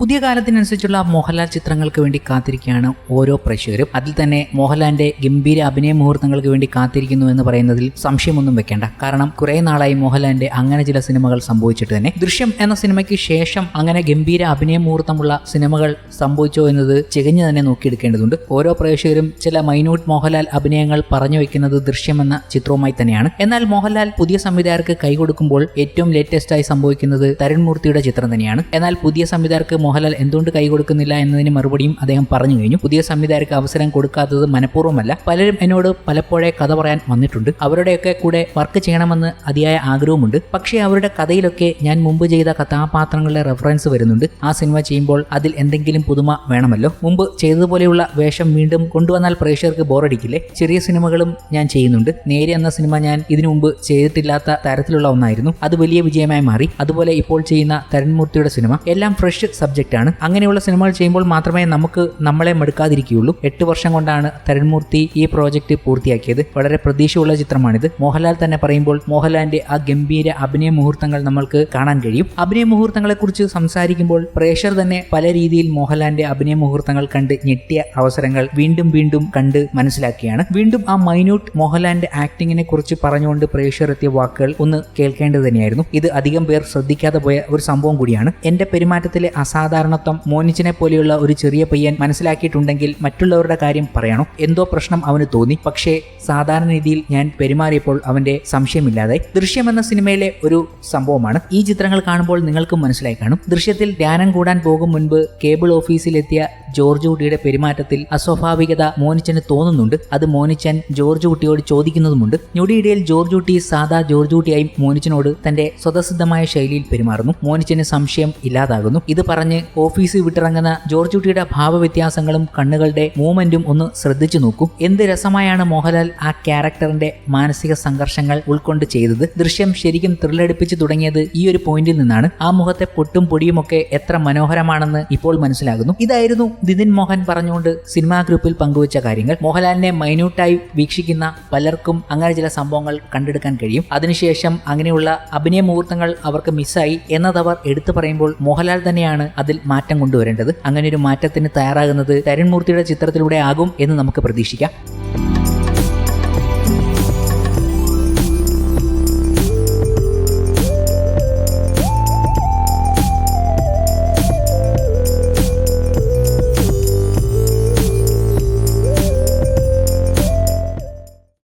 പുതിയ കാലത്തിനനുസരിച്ചുള്ള മോഹൻലാൽ ചിത്രങ്ങൾക്ക് വേണ്ടി കാത്തിരിക്കുകയാണ് ഓരോ പ്രേക്ഷകരും. അതിൽ തന്നെ മോഹൻലാലിന്റെ ഗംഭീര അഭിനയ മുഹൂർത്തങ്ങൾക്ക് വേണ്ടി കാത്തിരിക്കുന്നു എന്ന് പറയുന്നതിൽ സംശയമൊന്നും വെക്കേണ്ട. കാരണം കുറെ നാളായി മോഹൻലാലിന്റെ അങ്ങനെ ചില സിനിമകൾ സംഭവിച്ചിട്ട് തന്നെ. ദൃശ്യം എന്ന സിനിമയ്ക്ക് ശേഷം അങ്ങനെ ഗംഭീര അഭിനയ മുഹൂർത്തമുള്ള സിനിമകൾ സംഭവിച്ചോ എന്നത് ചികഞ്ഞു തന്നെ നോക്കിയെടുക്കേണ്ടതുണ്ട്. ഓരോ പ്രേക്ഷകരും ചില മൈന്യൂട്ട് മോഹൻലാൽ അഭിനയങ്ങൾ പറഞ്ഞു വെക്കുന്നത് ദൃശ്യം എന്ന ചിത്രവുമായി തന്നെയാണ്. എന്നാൽ മോഹൻലാൽ പുതിയ സംവിധായകർക്ക് കൈകൊടുക്കുമ്പോൾ ഏറ്റവും ലേറ്റസ്റ്റായി സംഭവിക്കുന്നത് തരുൺ മൂർത്തിയുടെ ചിത്രം തന്നെയാണ്. എന്നാൽ പുതിയ സംവിധായകർക്ക് മോഹൻലാൽ എന്തുകൊണ്ട് കൈ കൊടുക്കുന്നില്ല എന്നതിന് മറുപടിയും അദ്ദേഹം പറഞ്ഞു കഴിഞ്ഞു. പുതിയ സംവിധായകർക്ക് അവസരം കൊടുക്കാത്തത് മനഃപൂർവമല്ല. പലരും എന്നോട് പലപ്പോഴേ കഥ പറയാൻ വന്നിട്ടുണ്ട്. അവരുടെയൊക്കെ കൂടെ വർക്ക് ചെയ്യണമെന്ന് അതിയായ ആഗ്രഹമുണ്ട് പക്ഷേ അവരുടെ കഥയിലൊക്കെ ഞാൻ മുമ്പ് ചെയ്ത കഥാപാത്രങ്ങളുടെ റെഫറൻസ് വരുന്നുണ്ട്. ആ സിനിമ ചെയ്യുമ്പോൾ അതിൽ എന്തെങ്കിലും പുതുമ വേണമല്ലോ. മുമ്പ് ചെയ്തതുപോലെയുള്ള വേഷം വീണ്ടും കൊണ്ടുവന്നാൽ പ്രേക്ഷകർക്ക് ബോറടിക്കില്ലേ? ചെറിയ സിനിമകളും ഞാൻ ചെയ്യുന്നുണ്ട്. നേരെ എന്ന സിനിമ ഞാൻ ഇതിനു മുമ്പ് ചെയ്തിട്ടില്ലാത്ത തരത്തിലുള്ള ഒന്നായിരുന്നു. അത് വലിയ വിജയമായി മാറി. അതുപോലെ ഇപ്പോൾ ചെയ്യുന്ന തരൺമൂർത്തിയുടെ സിനിമ. എല്ലാം ഫ്രഷ് സബ്ജക്റ്റ് ആണ്. അങ്ങനെയുള്ള സിനിമകൾ ചെയ്യുമ്പോൾ മാത്രമേ നമുക്ക് നമ്മളെ മടുക്കാതിരിക്കുകയുള്ളൂ. എട്ട് വർഷം കൊണ്ടാണ് തരൺമൂർത്തി ഈ പ്രോജക്റ്റ് പൂർത്തിയാക്കിയത്. വളരെ പ്രതീക്ഷയുള്ള ചിത്രമാണിത്. മോഹൻലാൽ തന്നെ പറയുമ്പോൾ മോഹൻലാലിന്റെ ആ ഗംഭീര അഭിനയ മുഹൂർത്തങ്ങൾ നമ്മൾക്ക് കാണാൻ കഴിയും. അഭിനയ മുഹൂർത്തങ്ങളെ കുറിച്ച് സംസാരിക്കുമ്പോൾ പ്രേക്ഷർ തന്നെ പല രീതിയിൽ മോഹൻലാലിന്റെ അഭിനയ മുഹൂർത്തങ്ങൾ കണ്ട് ഞെട്ടിയ അവസരങ്ങൾ വീണ്ടും വീണ്ടും കണ്ട് മനസ്സിലാക്കിയാണ് വീണ്ടും ആ മൈന്യൂട്ട് മോഹൻലാലിന്റെ ആക്ടിങ്ങിനെ കുറിച്ച് പറഞ്ഞുകൊണ്ട് പ്രേക്ഷകർ എത്തിയ വാക്കുകൾ ഒന്ന് കേൾക്കേണ്ടത് തന്നെയായിരുന്നു. ഇത് അധികം പേർ ശ്രദ്ധിക്കാതെ പോയ ഒരു സംഭവം കൂടിയാണ്. എന്റെ പെരുമാറ്റത്തിലെ അസാധാരണത്വം മോനിച്ചിനെ പോലെയുള്ള ഒരു ചെറിയ പയ്യൻ മനസ്സിലാക്കിയിട്ടുണ്ടെങ്കിൽ മറ്റുള്ളവരുടെ കാര്യം പറയണം. എന്തോ പ്രശ്നം അവന് തോന്നി. പക്ഷേ സാധാരണ രീതിയിൽ ഞാൻ പെരുമാറിയപ്പോൾ അവന്റെ സംശയമില്ലാതെ ദൃശ്യം എന്ന സിനിമയിലെ ഒരു സംഭവമാണ്. ഈ ചിത്രങ്ങൾ കാണുമ്പോൾ നിങ്ങൾക്കും മനസ്സിലായി കാണും. ദൃശ്യത്തിൽ ധ്യാനം കൂടാൻ പോകും മുൻപ് കേബിൾ ഓഫീസിലെത്തിയ ജോർജ് കുട്ടിയുടെ പെരുമാറ്റത്തിൽ അസ്വാഭാവികത മോനിച്ചന് തോന്നുന്നുണ്ട്. അത് മോനിച്ചൻ ജോർജ് കുട്ടിയോട് ചോദിക്കുന്നതുമുണ്ട്. ഞൊടിയിടയിൽ ജോർജ് കുട്ടി സാധാ ജോർജ് കുട്ടിയായി മോനിച്ചനോട് തന്റെ സ്വതസിദ്ധമായ ശൈലിയിൽ പെരുമാറുന്നു. മോനിച്ചന് സംശയം ഇല്ലാതാകുന്നു. ഇത് പറഞ്ഞ് ഓഫീസ് വിട്ടിറങ്ങുന്ന ജോർജ് കുട്ടിയുടെ ഭാവവ്യത്യാസങ്ങളും കണ്ണുകളുടെ മൂവ്മെന്റും ഒന്ന് ശ്രദ്ധിച്ചു നോക്കും. എന്ത് രസമായാണ് മോഹൻലാൽ ആ ക്യാരക്ടറിന്റെ മാനസിക സംഘർഷങ്ങൾ ഉൾക്കൊണ്ട് ചെയ്തത്? ദൃശ്യം ശരിക്കും ത്രില്ലടിപ്പിച്ചു തുടങ്ങിയത് ഈ ഒരു പോയിന്റിൽ നിന്നാണ്. ആ മുഖത്തെ പൊട്ടും പൊടിയുമൊക്കെ എത്ര മനോഹരമാണെന്ന് ഇപ്പോൾ മനസ്സിലാകുന്നു. ഇതായിരുന്നു ദിദിൻ മോഹൻ പറഞ്ഞുകൊണ്ട് സിനിമാ ഗ്രൂപ്പിൽ പങ്കുവച്ച കാര്യങ്ങൾ. മോഹൻലാലിനെ മൈന്യൂട്ടായി വീക്ഷിക്കുന്ന പലർക്കും അങ്ങനെ ചില സംഭവങ്ങൾ കണ്ടെടുക്കാൻ കഴിയും. അതിനുശേഷം അങ്ങനെയുള്ള അഭിനയ മുഹൂർത്തങ്ങൾ അവർക്ക് മിസ്സായി എന്നതവർ എടുത്തു പറയുമ്പോൾ മോഹൻലാൽ തന്നെയാണ് അതിൽ മാറ്റം കൊണ്ടുവരേണ്ടത്. അങ്ങനെ ഒരു മാറ്റത്തിന് തയ്യാറാകുന്നത് തരുൺമൂർത്തിയുടെ ചിത്രത്തിലൂടെ ആകും എന്ന് നമുക്ക് പ്രതീക്ഷിക്കാം.